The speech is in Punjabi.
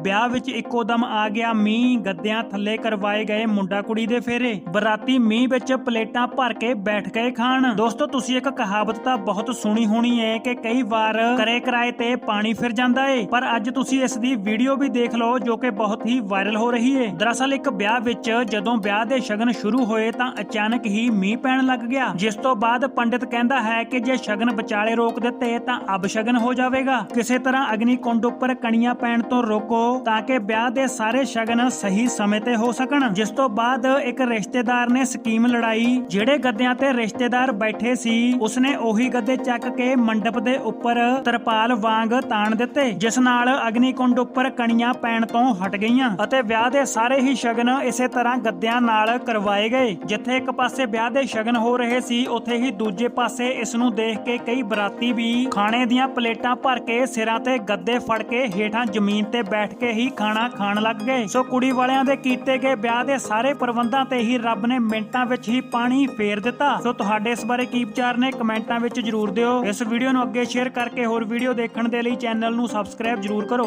ਵਿਆਹ ਵਿੱਚ ਇੱਕੋ ਦਮ ਆ ਗਿਆ, ਮੀਂਹ ਗੱਦਿਆਂ ਥੱਲੇ ਕਰਵਾਏ ਗਏ ਮੁੰਡਾ ਕੁੜੀ ਦੇ ਫੇਰੇ। ਬਰਾਤੀ ਮੀਂਹ ਵਿੱਚ ਪਲੇਟਾਂ ਭਰ ਕੇ ਬੈਠ ਗਏ ਖਾਣ। ਦੋਸਤੋ, ਤੁਸੀਂ ਇੱਕ ਕਹਾਵਤ ਤਾਂ ਬਹੁਤ ਸੁਣੀ ਹੋਣੀ ਹੈ ਕਿ ਕਈ ਵਾਰ ਕਰੇ ਕਿਰਾਏ ਤੇ ਪਾਣੀ ਫਿਰ ਜਾਂਦਾ ਏ। ਪਰ ਅੱਜ ਤੁਸੀਂ ਇਸ ਦੀ ਵੀਡੀਓ ਵੀ ਦੇਖ ਲਓ ਜੋ ਕਿ ਬਹੁਤ ਹੀ ਵਾਇਰਲ ਹੋ ਰਹੀ ਏ। ਦਰਅਸਲ, ਇੱਕ ਵਿਆਹ ਵਿੱਚ ਜਦੋਂ ਵਿਆਹ ਦੇ ਸ਼ਗਨ ਸ਼ੁਰੂ ਹੋਏ ਤਾਂ ਅਚਾਨਕ ਹੀ ਮੀਂਹ ਪੈਣ ਲੱਗ ਗਿਆ। ਜਿਸ ਤੋਂ ਬਾਅਦ ਪੰਡਿਤ ਕਹਿੰਦਾ ਹੈ ਕਿ ਜੇ ਸ਼ਗਨ ਵਿਚਾਲੇ ਰੋਕ ਦਿੱਤੇ ਤਾਂ ਅਬ ਸ਼ਗਨ ਹੋ ਜਾਵੇਗਾ। ਕਿਸੇ ਤਰ੍ਹਾਂ ਅਗਨੀ ਕੁੰਡ ਉੱਪਰ ਕਣੀਆਂ ਪੈਣ ਤੋਂ ਰੋਕੋ। ਤਾਂ ਕਿ ਵਿਆਹ ਦੇ ਸਾਰੇ ਸ਼ਗਨ ਸਹੀ ਸਮੇਂ ਤੇ ਹੋ ਸਕਣ। ਜਿਸ ਤੋਂ ਬਾਅਦ ਇੱਕ ਰਿਸ਼ਤੇਦਾਰ ਨੇ ਸਕੀਮ ਲੜਾਈ, ਜਿਹੜੇ ਗੱਦਿਆਂ ਤੇ ਰਿਸ਼ਤੇਦਾਰ ਬੈਠੇ ਸੀ, ਉਸਨੇ ਉਹੀ ਗੱਦੇ ਚੱਕ ਕੇ ਮੰਡਪ ਦੇ ਉੱਪਰ ਤਰਪਾਲ ਵਾਂਗ ਤਾਣ ਦਿੱਤੇ, ਜਿਸ ਨਾਲ ਅਗਨੀ ਕੁੰਡ ਉੱਪਰ ਕਣੀਆਂ ਪੈਣ ਤੋਂ ਹਟ ਗਈਆਂ ਅਤੇ ਵਿਆਹ ਦੇ ਸਾਰੇ ਹੀ ਸ਼ਗਨ ਇਸੇ ਤਰ੍ਹਾਂ ਗੱਦਿਆਂ ਨਾਲ ਕਰਵਾਏ ਗਏ, ਜਿੱਥੇ ਇੱਕ ਪਾਸੇ ਵਿਆਹ ਦੇ ਸ਼ਗਨ ਹੋ ਰਹੇ ਸੀ, ਉੱਥੇ ਹੀ ਦੂਜੇ ਪਾਸੇ ਇਸ ਨੂੰ ਦੇਖ ਕੇ ਕਈ ਬਰਾਤੀ ਵੀ ਖਾਣੇ ਦੀਆਂ ਪਲੇਟਾਂ ਭਰ ਕੇ ਸਿਰਾਂ ਤੇ ਗੱਦੇ ਫੜ ਕੇ ਹੇਠਾਂ ਜ਼ਮੀਨ ਤੇ ਬੈਠ ਕੇ ਹੀ ਖਾਣਾ ਖਾਣ ਲੱਗ ਗਏ। ਸੋ ਕੁੜੀ ਵਾਲਿਆਂ ਦੇ ਕੀਤੇ ਗਏ ਵਿਆਹ ਦੇ ਸਾਰੇ ਪ੍ਰਬੰਧਾਂ ਤੇ ਹੀ ਰੱਬ ਨੇ ਮਿੰਟਾਂ ਵਿੱਚ ਹੀ ਪਾਣੀ ਫੇਰ ਦਿੱਤਾ। ਸੋ ਤੁਹਾਡੇ ਇਸ ਬਾਰੇ ਕੀ ਵਿਚਾਰ ਨੇ ਕਮੈਂਟਾਂ ਵਿੱਚ ਜਰੂਰ ਦਿਓ। ਇਸ ਵੀਡੀਓ ਨੂੰ ਅੱਗੇ ਸ਼ੇਅਰ ਕਰਕੇ ਹੋਰ ਵੀਡੀਓ ਦੇਖਣ ਦੇ ਲਈ ਚੈਨਲ ਨੂੰ ਸਬਸਕ੍ਰਾਈਬ ਜਰੂਰ ਕਰੋ।